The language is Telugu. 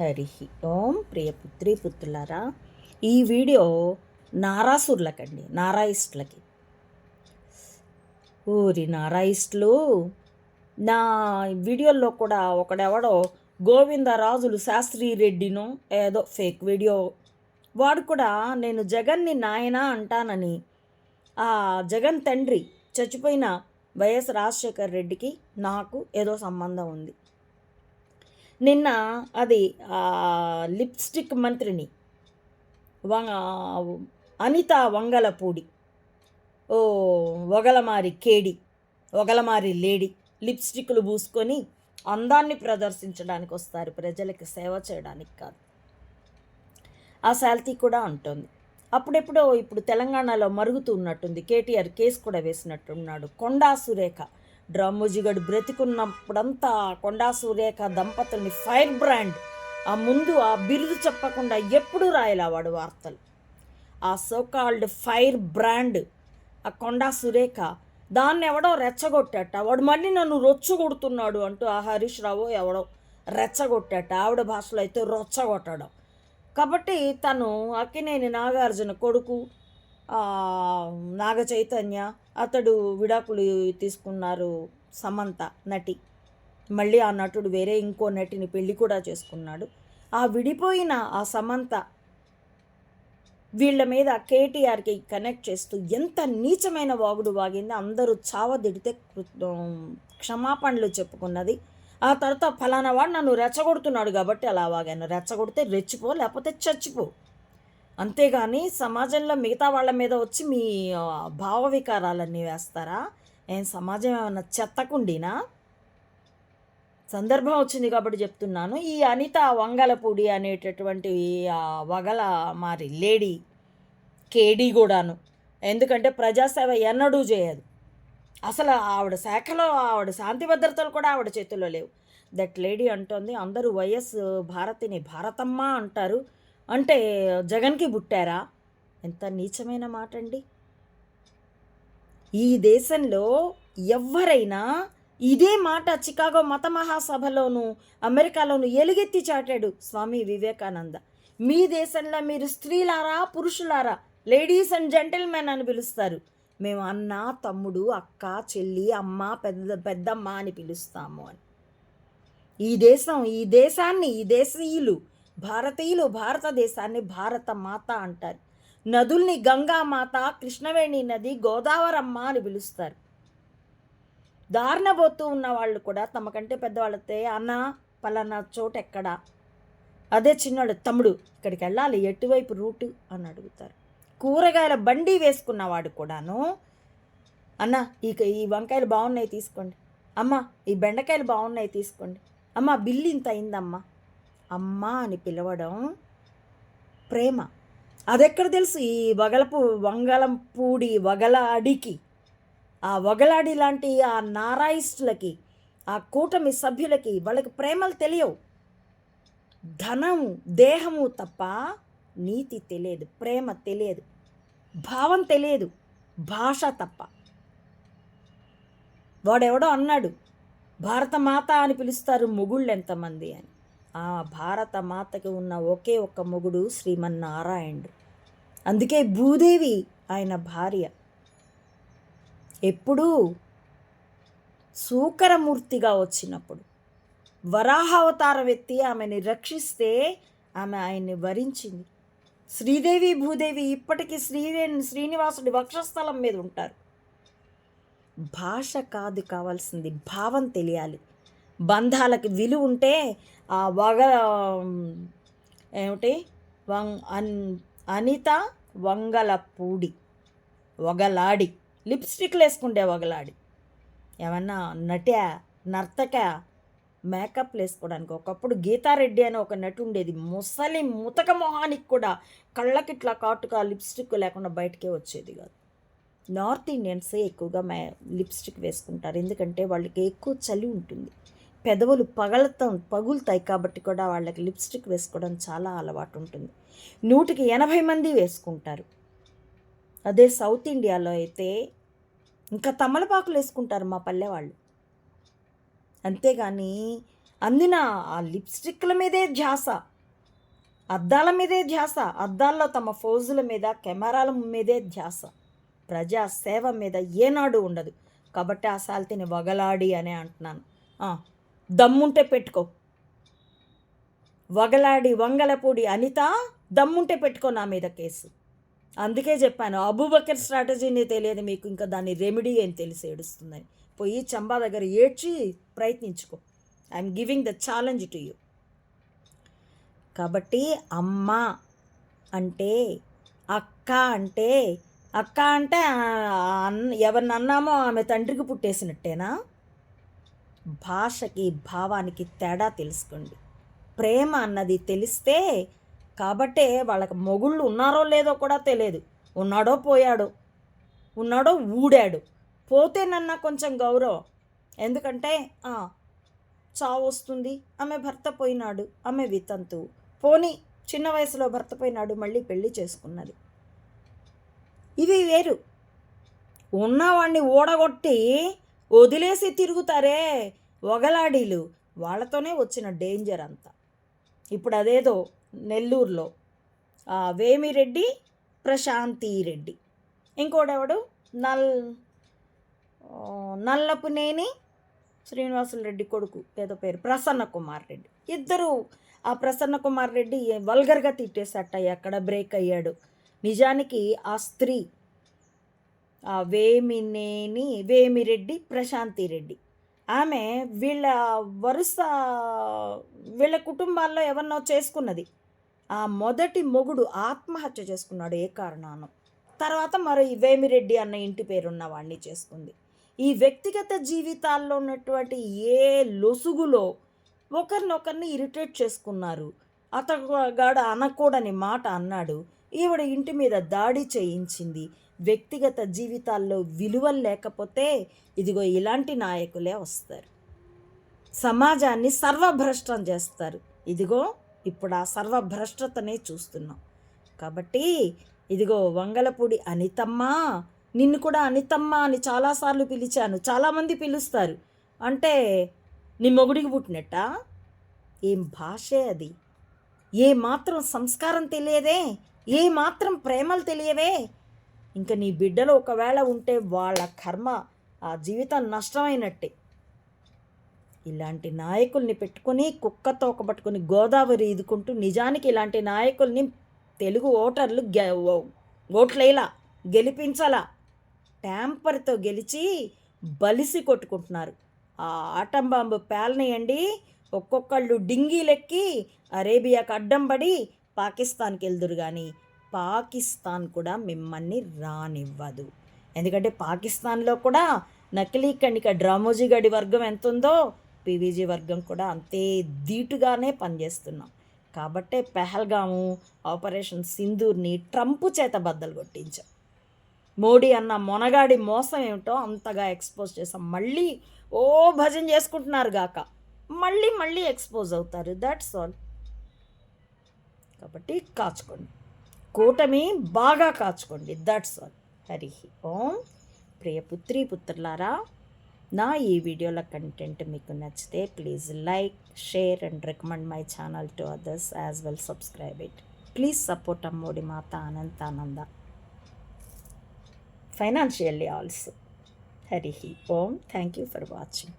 హరి ఓం ప్రియపుత్రి పుత్రులారా ఈ వీడియో నారాసుర్లకండి నారాయిస్టులకి ఊరి నారాయిస్టులు నా వీడియోల్లో కూడా ఒకడెవడో గోవిందరాజులు శాస్త్రి రెడ్డినో ఏదో ఫేక్ వీడియో. వాడు కూడా నేను జగన్ని నాయన అంటానని ఆ జగన్ తండ్రి చచ్చిపోయిన వైఎస్ రాజశేఖర్ రెడ్డికి నాకు ఏదో సంబంధం ఉంది. నిన్న అది లిప్స్టిక్ మంత్రిని అనిత వంగలపూడి ఓ వగలమారి కేడి వగలమారి లేడీ లిప్స్టిక్లు పూసుకొని అందాన్ని ప్రదర్శించడానికి వస్తారు. ప్రజలకి సేవ చేయడానికి కాదు. ఆ శాల్తీ కూడా ఉంటుంది అప్పుడెప్పుడో ఇప్పుడు తెలంగాణలో మరుగుతూ ఉన్నట్టుంది. కేటీఆర్ కేసు కూడా వేసినట్టున్నాడు. కొండా సురేఖ డ్రమ్ముజిగడు బ్రతికున్నప్పుడంతా కొండా సురేఖ దంపతుల్ని ఫైర్ బ్రాండ్. ఆ ముందు ఆ బిరుదు చెప్పకుండా ఎప్పుడు రాయలే వాడు వార్తలు. ఆ సోకాల్డ్ ఫైర్ బ్రాండ్ ఆ కొండా సురేఖ దాన్ని ఎవడో రెచ్చగొట్టాట. వాడు మళ్ళీ నన్ను రొచ్చగొడుతున్నాడు అంటూ ఆ హరీష్ రావు ఎవడో రెచ్చగొట్టాట. ఆవిడ భాషలో అయితే రొచ్చగొట్టడం. కాబట్టి తను అక్కినేని నాగార్జున కొడుకు నాగ చైతన్య అతడు విడాకులు తీసుకున్నారు సమంత నటి. మళ్ళీ ఆ నటుడు వేరే ఇంకో నటిని పెళ్ళి కూడా చేసుకున్నాడు. ఆ విడిపోయిన ఆ సమంత వీళ్ళ మీద కేటీఆర్కి కనెక్ట్ చేస్తూ ఎంత నీచమైన వాగుడు వాగింది అందరూ చావదిడితే కృ- క్షమాపణలు చెప్పుకున్నది. ఆ తర్వాత ఫలానా వాడు నన్ను రెచ్చగొడుతున్నాడు కాబట్టి అలా వాగాను. రెచ్చగొడితే రెచ్చిపో లేకపోతే చచ్చిపో. అంతేగాని సమాజంలో మిగతా వాళ్ళ మీద వచ్చి మీ భావవికారాలన్నీ భావ వికారాలన్నీ వేస్తారా? ఏం సమాజం ఏమన్నా చెత్తకుండినా? సందర్భం వచ్చింది కాబట్టి చెప్తున్నాను. ఈ అనిత వంగలపూడి అనేటటువంటి వగల మారి లేడీ కేడీ కూడాను. ఎందుకంటే ప్రజాసేవ ఎన్నడూ చేయదు. అసలు ఆవిడ శాఖలో ఆవిడ శాంతి భద్రతలు కూడా ఆవిడ చేతుల్లో లేవు. దట్ లేడీ అంటోంది అందరూ వైఎస్ భారతిని భారతమ్మ అంటారు. అంటే జగన్కి పుట్టారా? ఎంత నీచమైన మాట అండి ఈ దేశంలో ఎవరైనా ఇదే మాట చికాగో మత మహాసభలోను అమెరికాలోను ఎలుగెత్తి చాటాడు స్వామి వివేకానంద. మీ దేశంలో మీరు స్త్రీలారా పురుషులారా? లేడీస్ అండ్ జెంటిల్మెన్ అని పిలుస్తారు. మేము అన్న తమ్ముడు అక్క చెల్లి అమ్మ పెద్ద పెద్దమ్మ అని పిలుస్తాము అని. ఈ దేశం ఈ దేశాన్ని ఈ దేశీయులు భారతీయులు భారతదేశాన్ని భారత మాత అంటారు. నదుల్ని గంగామాత కృష్ణవేణి నది గోదావరమ్మ అని పిలుస్తారు. దారినబోతూ ఉన్న వాళ్ళు కూడా తమకంటే పెద్దవాళ్ళతే అన్న పలానా చోట ఎక్కడా? అదే చిన్నవాడు తమ్ముడు ఇక్కడికి వెళ్ళాలి ఎటువైపు రూటు? అని అడుగుతారు. కూరగాయల బండి వేసుకున్నవాడు కూడాను అన్న ఈ ఈ వంకాయలు బాగున్నాయి తీసుకోండి. అమ్మ ఈ బెండకాయలు బాగున్నాయి తీసుకోండి. అమ్మ బిల్లు ఇంత అయిందమ్మా. అమ్మ అని పిలవడం ప్రేమ. అదెక్కడ తెలుసు? ఈ వగలపు వంగలంపూడి వగల అడికి. ఆ వగలాడి లాంటి ఆ నారాయిస్టులకి ఆ కూటమి సభ్యులకి వాళ్ళకి ప్రేమలు తెలియవు. ధనము దేహము తప్ప నీతి తెలియదు ప్రేమ తెలియదు భావం తెలియదు భాష తప్ప. వాడెవడో అన్నాడు భారత మాత అని పిలుస్తారు మొగుళ్ళు ఎంతమంది అని. ఆ భారత మాతకి ఉన్న ఒకే ఒక్క మొగుడు శ్రీమన్నారాయణుడు. అందుకే భూదేవి ఆయన భార్య. ఎప్పుడూ సూకరమూర్తిగా వచ్చినప్పుడు వరాహావతారం ఎత్తి ఆమెని రక్షిస్తే ఆమె ఆయన్ని వరించింది. శ్రీదేవి భూదేవి ఇప్పటికీ శ్రీదే శ్రీనివాసుడి వక్షస్థలం మీద ఉంటారు. భాష కాదు కావాల్సింది భావం తెలియాలి. బంధాలకు విలువ ఉంటే ఆ వగ ఏమిటి? వం అన్ అనిత వంగలపూడి వగలాడి. లిప్స్టిక్లు వేసుకుంటే వగలాడి. ఏమన్నా నట నర్తక మేకప్ వేసుకోవడానికి ఒకప్పుడు గీతారెడ్డి అని ఒక నటి ఉండేది ముసలి ముతక మొహానికి కూడా కళ్ళకిట్లా కాటుగా లిప్స్టిక్ లేకుండా బయటకే వచ్చేది కాదు. నార్త్ ఇండియన్సే ఎక్కువగా మే లిప్స్టిక్ వేసుకుంటారు. ఎందుకంటే వాళ్ళకి ఎక్కువ చలి ఉంటుంది. పెదవులు పగలతం పగులుతాయి కాబట్టి కూడా వాళ్ళకి లిప్స్టిక్ వేసుకోవడం చాలా అలవాటు ఉంటుంది నూటికి ఎనభై మంది వేసుకుంటారు. అదే సౌత్ ఇండియాలో అయితే ఇంకా తమలపాకులు వేసుకుంటారు మా పల్లె వాళ్ళు అంతేగాని అందిన ఆ లిప్స్టిక్ల మీదే ధ్యాస అద్దాల మీదే ధ్యాస అద్దాల్లో తమ ఫోజుల మీద కెమెరాల మీదే ధ్యాస ప్రజా సేవ మీద ఏనాడు ఉండదు. కాబట్టి ఆ సాల్తీని వగలాడి అనే అంటున్నాను. దమ్ముంటే పెట్టుకో. వగలాడి వంగలపూడి అనిత దమ్ముంటే పెట్టుకో నా మీద కేసు. అందుకే చెప్పాను అబూబకర్ స్ట్రాటజీని తెలియదు మీకు ఇంకా దాని రెమెడీ ఏం తెలిసి ఏడుస్తుందని. పోయి చంబా దగ్గర ఏడ్చి ప్రయత్నించుకో. I'm giving the challenge to you కాబట్టి అమ్మ అంటే అక్క అంటే అక్క అంటే అన్న ఎవరిని అన్నామో ఆమె తండ్రికి పుట్టేసినట్టేనా? భాషకి భావానికి తేడా తెలుసుకోండి. ప్రేమ అన్నది తెలిస్తే కాబట్టే వాళ్ళకి మొగుళ్ళు ఉన్నారో లేదో కూడా తెలియదు. ఉన్నాడో పోయాడో. ఉన్నాడో ఊడాడు. పోతేనన్నా కొంచెం గౌరవం. ఎందుకంటే చావు వస్తుంది. ఆమె భర్త పోయినాడు. ఆమె వితంతు. పోని చిన్న వయసులో భర్త పోయినాడు మళ్ళీ పెళ్ళి చేసుకున్నది. ఇవి వేరు. ఉన్నవాడిని ఓడగొట్టి వదిలేసి తిరుగుతారే. ఒగలాడీలు వాళ్ళతోనే వచ్చిన డేంజర్ అంతా. ఇప్పుడు అదేదో నెల్లూరులో వేమిరెడ్డి ప్రశాంతి రెడ్డి. ఇంకోడెవడు? నల్ నల్లపునేని శ్రీనివాసులు రెడ్డి కొడుకు ఏదో పేరు ప్రసన్న కుమార్ రెడ్డి. ఇద్దరు ఆ ప్రసన్న కుమార్ రెడ్డి వల్గర్గా తిట్టేసట ఎక్కడ బ్రేక్ అయ్యాడు. నిజానికి ఆ స్త్రీ ఆ వేమినేని వేమిరెడ్డి ప్రశాంతి రెడ్డి. ఆమె వీళ్ళ వరుస వీళ్ళ కుటుంబాల్లో ఎవరినో చేసుకున్నది. ఆ మొదటి మొగుడు ఆత్మహత్య చేసుకున్నాడు ఏ కారణానో. తర్వాత మరో ఈ వేమిరెడ్డి అన్న ఇంటి పేరున్న వాడిని చేసుకుంది. ఈ వ్యక్తిగత జీవితాల్లో ఉన్నటువంటి ఏ లొసుగులో ఒకరినొకరిని ఇరిటేట్ చేసుకున్నారు. అతగాడు అనకూడని మాట అన్నాడు. ఈవిడ ఇంటి మీద దాడి చేయించింది. వ్యక్తిగత జీవితాల్లో విలువలు లేకపోతే ఇదిగో ఇలాంటి నాయకులే వస్తారు. సమాజాన్ని సర్వభ్రష్టం చేస్తారు. ఇదిగో ఇప్పుడు ఆ సర్వభ్రష్టతనే చూస్తున్నాం. కాబట్టి ఇదిగో వంగలపూడి అనితమ్మ నిన్ను కూడా అనితమ్మ అని చాలాసార్లు పిలిచాను. చాలామంది పిలుస్తారు. అంటే నీ మొగుడికి పుట్టినట్ట? ఏం భాషే అది? ఏ మాత్రం సంస్కారం తెలియదే? ఏ మాత్రం ప్రేమలు తెలియవే. ఇంకా నీ బిడ్డలు ఒకవేళ ఉంటే వాళ్ళ కర్మ ఆ జీవితం నష్టమైనట్టే. ఇలాంటి నాయకుల్ని పెట్టుకొని కుక్కతో ఒక పట్టుకొని గోదావరి ఈదుకుంటూ నిజానికి ఇలాంటి నాయకుల్ని తెలుగు ఓటర్లు గె ఓట్లేలా గెలిపించాలా ట్యాంపర్తో గెలిచి బలిసి కొట్టుకుంటున్నారు. ఆ ఆటం బాంబు పేలనియండి ఒక్కొక్కళ్ళు డింగీలెక్కి అరేబియాకు అడ్డం పడి పాకిస్తాన్కి వెళ్దురు కానీ పాకిస్తాన్ కూడా మిమ్మల్ని రానివ్వదు. ఎందుకంటే పాకిస్తాన్లో కూడా నకిలీ కణిక డ్రామోజీ గడి వర్గం ఎంత ఉందో పీవీజీ వర్గం కూడా అంతే ధీటుగానే పనిచేస్తున్నాం. కాబట్టే పెహల్గాము ఆపరేషన్ సింధూర్ని ట్రంప్ చేత బద్దలు కొట్టించాం. మోడీ అన్న మొనగాడి మోసం ఏమిటో అంతగా ఎక్స్పోజ్ చేసాం. మళ్ళీ ఓ భజన చేసుకుంటున్నారు గాక. మళ్ళీ మళ్ళీ ఎక్స్పోజ్ అవుతారు. దట్స్ ఆల్ కాబట్టి కాచుకోండి. కూటమి బాగా కాచుకోండి. That's all Hari Om. ప్రియ పుత్రి పుత్రులారా నా ఈ వీడియోల కంటెంట్ మీకు నచ్చితే please like share and recommend my channel to others as well subscribe it please support అమ్మోడి Mata Anantananda. Financially also Hari Om. Thank you for watching